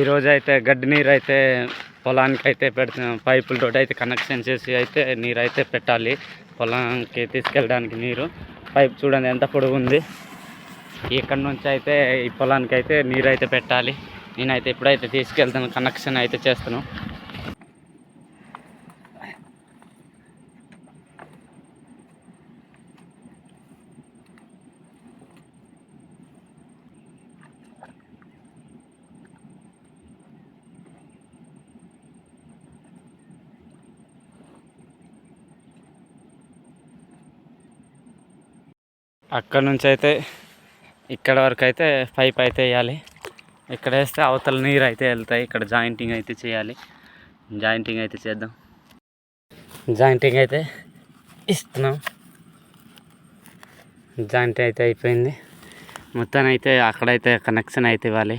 ఈరోజు అయితే గడ్డి నీరు అయితే పొలానికి అయితే పెడుతున్నాం. రోడ్ అయితే కనెక్షన్ చేసి అయితే నీరు అయితే పెట్టాలి. పొలానికి తీసుకెళ్ళడానికి నీరు. పైప్ చూడండి ఎంత పొడుగు ఉంది. ఇక్కడ నుంచి అయితే ఈ పొలానికి అయితే నీరు అయితే పెట్టాలి. నేనైతే ఇప్పుడైతే తీసుకెళ్తాను కనెక్షన్ అయితే చేస్తాను అక్కడ నుంచి అయితే ఇక్కడ వరకు అయితే పైప్ అయితే వేయాలి. ఇక్కడ వేస్తే అవతల నీరు అయితే వెళ్తాయి. ఇక్కడ జాయింటింగ్ అయితే చేయాలి. జాయింటింగ్ అయితే చేద్దాం. జాయింటింగ్ అయితే ఇస్తున్నాం. జాయింట్ అయితే అయిపోయింది. మొత్తం అయితే అక్కడైతే కనెక్షన్ అయితే ఇవ్వాలి.